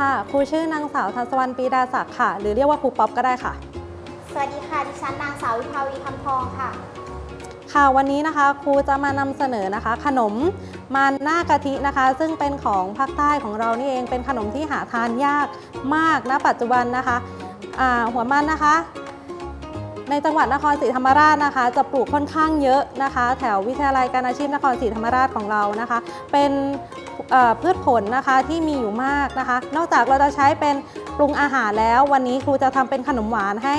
สวัสดีค่ะครูชื่อนางสาวทัศวรรณปีดาศักดิ์ค่ะ หรือเรียกว่าครูป๊อปก็ได้ค่ะ สวัสดีค่ะ ดิฉันนางสาววิภาวีคำทองค่ะ ค่ะวันนี้นะคะครูจะมานำเสนอนะคะ ขนมมันหน้ากะทินะคะ ซึ่งเป็นของภาคใต้ของเรานี่เองเป็นขนมที่หาทานยากมากณปัจจุบันนะคะอ่าหัวมันนะคะ ในจังหวัดนครศรีธรรมราชนะคะ จะปลูกค่อนข้างเยอะนะคะ แถววิทยาลัยการอาชีพนครศรีธรรมราชของเรานะคะ เป็นเอ่อ พืชผลนะคะที่มีอยู่มากนะคะ นอกจากเราจะใช้เป็นปรุงอาหารแล้ววันนี้ครูจะทำเป็นขนมหวานให้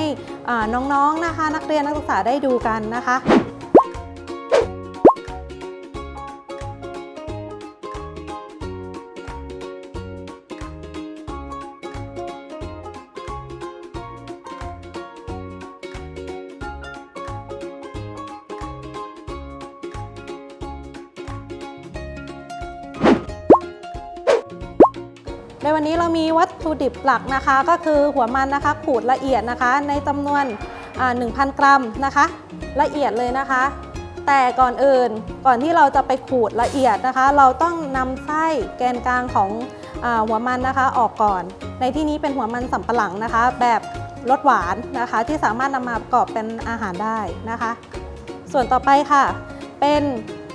น้องๆนะคะ นักเรียนนักศึกษาได้ดูกันนะคะ ในวันนี้เรามีวัตถุดิบหลักนะคะ ก็คือหัวมันนะคะขูดละเอียดนะคะ ในจำนวนอ่า1,000 กรัมนะคะ ละเอียดเลยนะคะ แต่ก่อนอื่นก่อนที่เราจะไปขูดละเอียดนะคะ เราต้องนำไส้แกนกลางของอหัวมันนะคะออกก่อน ในที่นี้เป็นหัวมันสำปะหลังนะคะ แบบรสหวานนะคะ ที่สามารถนำมาประกอบเป็นอาหารได้นะคะ ส่วนต่อไปค่ะ เป็น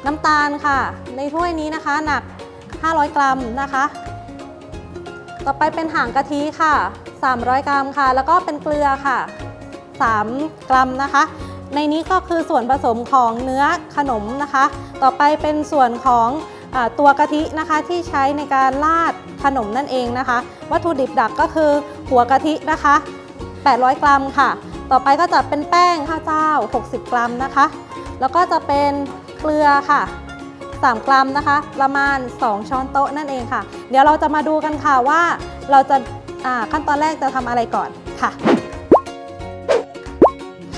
น้ำตาลค่ะ ในถ้วยนี้นะคะหนัก 500 กรัมนะคะ ต่อไปเป็นหางกะทิค่ะ 300 กรัมค่ะ แล้วก็เป็นเกลือค่ะ 3 กรัมนะคะ ในนี้ก็คือส่วนผสมของเนื้อขนมนะคะ ต่อไปเป็นส่วนของอตัวกะทินะคะที่ใช้ในการราดขนมนั่นเองนะคะ วัตถุดิบดักก็คือหัวกะทินะคะ 800 กรัมค่ะ ต่อไปก็จะเป็นแป้งข้าวเจ้า 60 กรัมนะคะ แล้วก็จะเป็นเกลือค่ะ 3 กรัมนะคะ ประมาณ 2 ช้อนโต๊ะนั่นเองค่ะ เดี๋ยวเราจะมาดูกันค่ะว่าเราจะขั้นตอนแรกจะทำอะไรก่อนค่ะ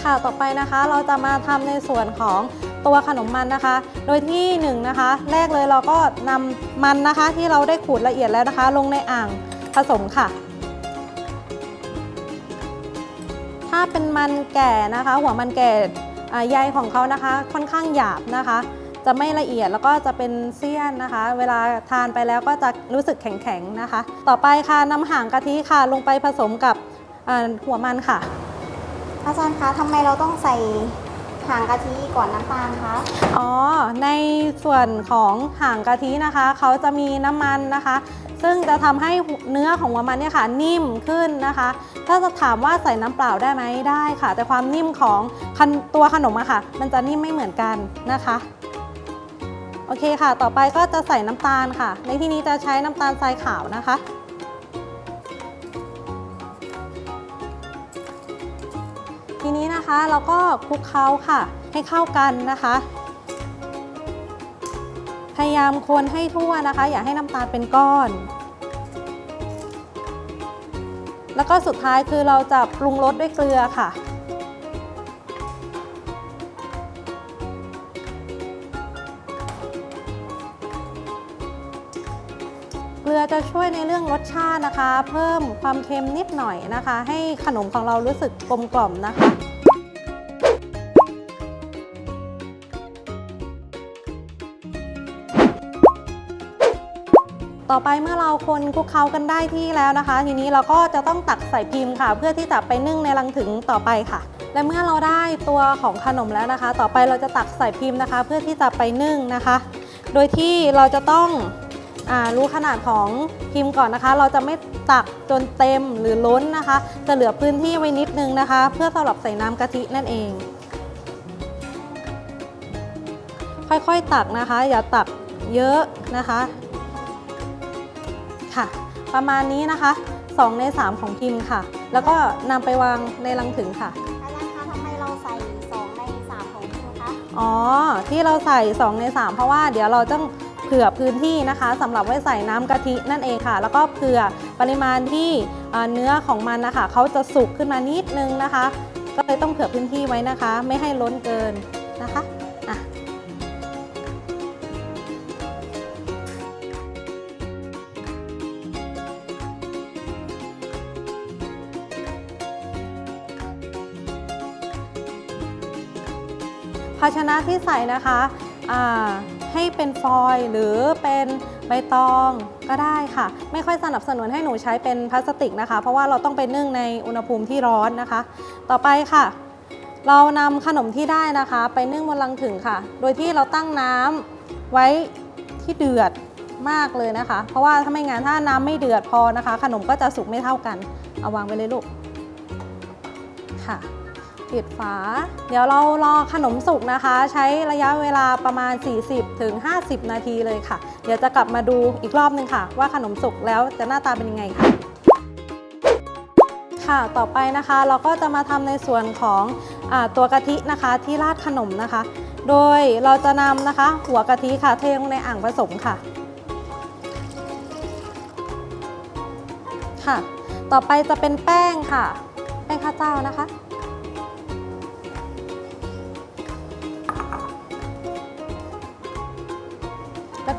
ค่ะต่อไปนะคะเราจะมาทำในส่วนของตัวขนมมันนะคะ โดยที่1นงนะคะ แรกเลยเราก็นำมันนะคะที่เราได้ขูดละเอียดแล้วนะคะ ลงในอ่างผสมค่ะถ้าเป็นมันแก่นะคะ หัวมันแก่ใยของเขานะคะ ค่อนข้างหยาบนะคะ จะไม่ละเอียดแล้วก็จะเป็นเสี้ยนนะคะ เวลาทานไปแล้วก็จะรู้สึกแข็งๆนะคะ ต่อไปค่ะนำหางกะทิค่ะลงไปผสมกับอ่าหัวมันค่ะ อาจารย์คะทำไมเราต้องใส่หางกะทิก่อนน้ำตาลคะ อ๋อ ในส่วนของหางกะทินะคะ เขาจะมีน้ำมันนะคะ ซึ่งจะทำให้เนื้อของหัวมันเนี่ยค่ะ นิ่มขึ้นนะคะ ถ้าจะถามว่าใส่น้ำเปล่าได้ไหมได้ค่ะ แต่ความนิ่มของคันตัวขนมอะค่ะ มันจะนิ่มไม่เหมือนกันนะคะ โอเคค่ะ ต่อไปก็จะใส่น้ำตาลค่ะ ในที่นี้จะใช้น้ำตาลทรายขาวนะคะ ทีนี้นะคะเราก็คลุกเคล้าค่ะ ให้เข้ากันนะคะ พยายามคนให้ทั่วนะคะ อย่าให้น้ำตาลเป็นก้อนแล้วก็สุดท้ายคือเราจะปรุงรสด้วยเกลือค่ะ ลือจะช่วยในเรื่องรสชาตินะคะ เพิ่มความเค็มนิดหน่อยนะคะ ให้ขนมของเรารู้สึกกลมกล่อมนะคะต่อไปเมื่อเราคนคลุกเคล้ากันได้ที่แล้วนะคะ ทีนี้เราก็จะต้องตักใส่พิมพ์ค่ะ เพื่อที่จะไปนึ่งในรังถึงต่อไปค่ะ และเมื่อเราได้ตัวของขนมแล้วนะคะ ต่อไปเราจะตักใส่พิมพ์นะคะ เพื่อที่จะไปนึ่งนะคะ โดยที่เราจะต้อง รู้ขนาดของพิมพ์ก่อนนะคะ เราจะไม่ตักจนเต็มหรือล้นนะคะ จะเหลือพื้นที่ไว้นิดนึงนะคะ เพื่อสำหรับใส่น้ำกะทินั่นเอง ค่อยๆตักนะคะ อย่าตักเยอะนะคะค่ะ ประมาณนี้นะคะ 2 ใน 3 ของพิมพ์ค่ะ แล้วก็นำไปวางในลังถึงค่ะอาจารย์คะทำไมเราใส่ 2 ใน 3 ของพิมพ์คะอ๋อที่เราใส่ 2 ใน 3 เพราะว่าเดี๋ยวเราต้อง เผื่อพื้นที่นะคะสำหรับไว้ใส่น้ำกะทินั่นเองค่ะ แล้วก็เผื่อปริมาณที่เนื้อของมันนะคะเขาจะสุกขึ้นมานิดนึงนะคะ ก็เลยต้องเผื่อพื้นที่ไว้นะคะ ไม่ให้ล้นเกินนะคะอะภาชนะที่ใส่นะคะอ่า ให้เป็นฟอยล์หรือเป็นใบตองก็ได้ค่ะ ไม่ค่อยสนับสนุนให้หนูใช้เป็นพลาสติกนะคะ เพราะว่าเราต้องไปนึ่งในอุณหภูมิที่ร้อนนะคะ ต่อไปค่ะ เรานำขนมที่ได้นะคะ ไปนึ่งบนลังถึงค่ะ โดยที่เราตั้งน้ำไว้ที่เดือดมากเลยนะคะ เพราะว่าถ้าไม่งั้นถ้าน้ำไม่เดือดพอนะคะ ขนมก็จะสุกไม่เท่ากัน เอาวางไว้เลยลูกค่ะ ปิดฝา เดี๋ยวเรารอขนมสุกนะคะ ใช้ระยะเวลาประมาณ 40ถึง50นาทีเลยค่ะ เดี๋ยวจะกลับมาดูอีกรอบนึงค่ะ ว่าขนมสุกแล้วจะหน้าตาเป็นยังไงค่ะค่ะต่อไปนะคะเราก็จะมาทำในส่วนของอตัวกะทินะคะที่ราดขนมนะคะ โดยเราจะนำนะคะหัวกะทิค่ะเทลงในอ่างผสมค่ะค่ะ ต่อไปจะเป็นแป้งค่ะ แป้งข้าวเจ้านะคะ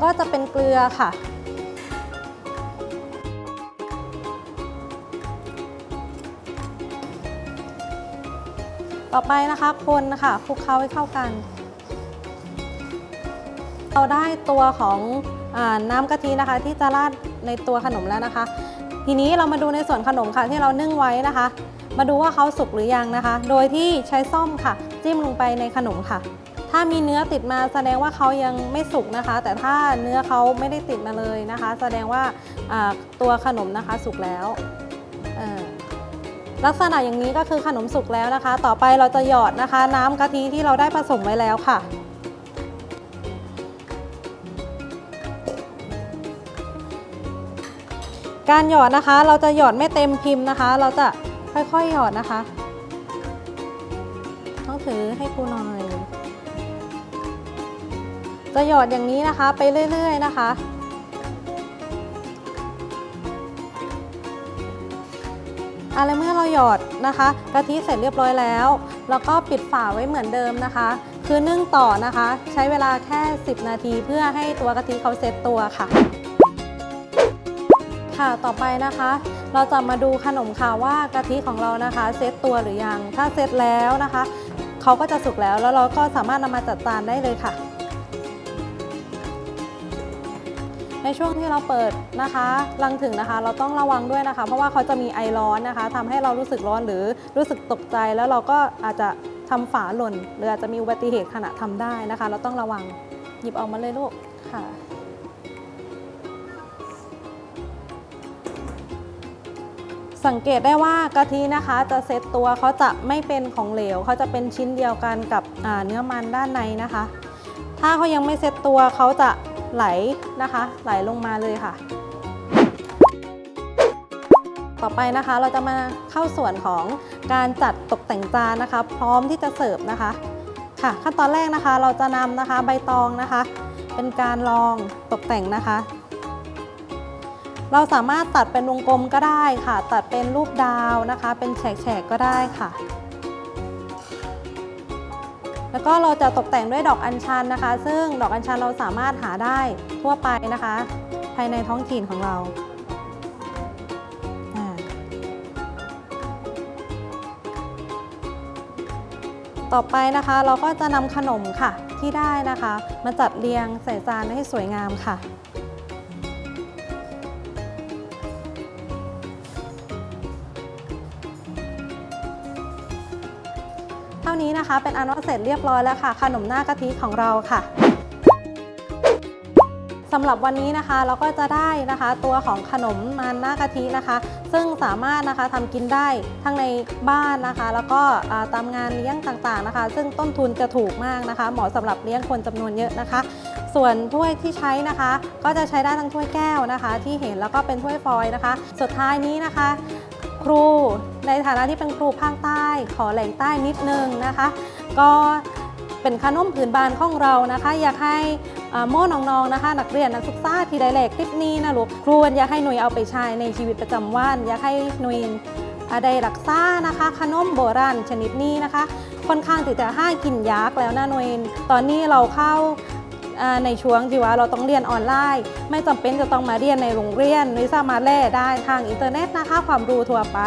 ก็จะเป็นเกลือค่ะ ต่อไปนะคะคนนะคะคลุกเคล้าให้เข้ากัน เราได้ตัวของอน้ำกะทินะคะ ที่จะราดในตัวขนมแล้วนะคะ ทีนี้เรามาดูในส่วนขนมค่ะที่เรานึ่งไว้นะคะ มาดูว่าเขาสุกหรือยังนะคะ โดยที่ใช้ซ่อมค่ะ จิ้มลงไปในขนมค่ะ ถ้ามีเนื้อติดมาแสดงว่าเขายังไม่สุกนะคะ แต่ถ้าเนื้อเขาไม่ได้ติดมาเลยนะคะ แสดงว่าตัวขนมนะคะสุกแล้วลักษณะอย่างนี้ก็คือขนมสุกแล้วนะคะ ต่อไปเราจะหยอดนะคะ น้ำกะทิที่เราได้ผสมไว้แล้วค่ะการหยอดนะคะ เราจะหยอดไม่เต็มพิมพ์นะคะ เราจะค่อยๆหยอดนะคะ ต้องถือให้ครูหน่อย จะหยอดอย่างนี้นะคะไปเรื่อย ๆ นะคะอะไรเมื่อเราหยอดนะคะกะทิเสร็จเรียบร้อยแล้ว แล้วก็ปิดฝาไว้เหมือนเดิมนะคะ คือนึ่งต่อนะคะ ใช้เวลาแค่ 10 นาทีเพื่อให้ตัวกะทิเขาเซตตัวค่ะ ค่ะต่อไปนะคะ เราจะมาดูขนมค่ะว่ากะทิของเรานะคะเซตตัวหรือยัง ถ้าเซตแล้วนะคะเขาก็จะสุกแล้วแล้วเราก็สามารถนำมาจัดจานได้เลยค่ะ ช่วงที่เราเปิดนะคะรังถึงนะคะ เราต้องระวังด้วยนะคะ เพราะว่าเขาจะมีไอร้อนนะคะทำให้เรารู้สึกร้อนหรือรู้สึกตกใจ แล้วเราก็อาจจะทำฝาหล่น หรืออาจจะมีอุบัติเหตุขณะทำได้นะคะ เราต้องระวังหยิบออกมาเลยลูกค่ะสังเกตได้ว่ากะทินะคะจะเซตตัวเขาจะไม่เป็นของเหลวเขาจะเป็นชิ้นเดียวกันกับเนื้อมันด้านในนะคะ ถ้าเขายังไม่เซตตัวเขาจะ ไหลนะคะ ไหลลงมาเลยค่ะ ต่อไปนะคะเราจะมาเข้าส่วนของการจัดตกแต่งจานนะคะ พร้อมที่จะเสิร์ฟนะคะค่ะ ขั้นตอนแรกนะคะเราจะนำนะคะใบตองนะคะ เป็นการรองตกแต่งนะคะ เราสามารถตัดเป็นวงกลมก็ได้ค่ะ ตัดเป็นรูปดาวนะคะ เป็นแฉกๆก็ได้ค่ะ แล้วก็เราจะตกแต่งด้วยดอกอัญชันนะคะ ซึ่งดอกอัญชันเราสามารถหาได้ทั่วไปนะคะ ภายในท้องถิ่นของเราต่อไปนะคะเราก็จะนำขนมค่ะที่ได้นะคะ มาจัดเรียงใส่จานให้สวยงามค่ะ เท่านี้นะคะเป็นอันว่าเสร็จเรียบร้อยแล้วค่ะ ขนมหน้ากะทิของเราค่ะสำหรับวันนี้นะคะเราก็จะได้นะคะตัวของขนมมันหน้ากะทินะคะ ซึ่งสามารถนะคะทำกินได้ทั้งในบ้านนะคะ แล้วก็ตามงานเลี้ยงต่างๆนะคะ ซึ่งต้นทุนจะถูกมากนะคะ เหมาะสำหรับเลี้ยงคนจำนวนเยอะนะคะ ส่วนถ้วยที่ใช้นะคะ ก็จะใช้ได้ทั้งถ้วยแก้วนะคะ ที่เห็นแล้วก็เป็นถ้วยฟอยล์นะคะ สุดท้ายนี้นะคะ ครู ในฐานะที่เป็นครูภาคใต้ ขอแหล่งใต้นิดนึงนะคะ ก็เป็นขนมผืนบานของเรานะคะ อยากให้อ่าโม่น้องๆนะคะ นักเรียนนักศึกษาที่ได้แหลกคลิปนี้นะลูกครูอยากให้หน่วยเอาไปใช้ในชีวิตประจำวันอยากให้หน่วยอ่าได้รักษานะคะ ขนมโบราณชนิดนี้นะคะ ค่อนข้างที่จะห้ากินยากแล้วนะหน่วยตอนนี้เราเข้า ในช่วงที่ว่าเราต้องเรียนออนไลน์ ไม่จำเป็นจะต้องมาเรียนในโรงเรียนหรือสามารถแล่ได้ทางอินเทอร์เน็ตนะคะความรู้ทั่วไป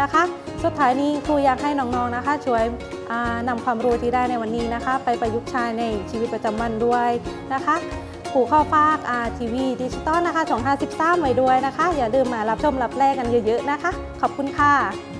นะคะ สุดท้ายนี้ครูอยากให้น้องๆนะคะ ช่วยอ่านำความรู้ที่ได้ในวันนี้นะคะ ไปประยุกต์ใช้ในชีวิตประจำวันด้วยนะคะผูกข้อฟากอาทีวีดิจิตอลนะคะช่อง53 ไว้ด้วยนะคะ อย่าลืมมารับชมรับแลกกันเยอะๆนะคะ ขอบคุณค่ะ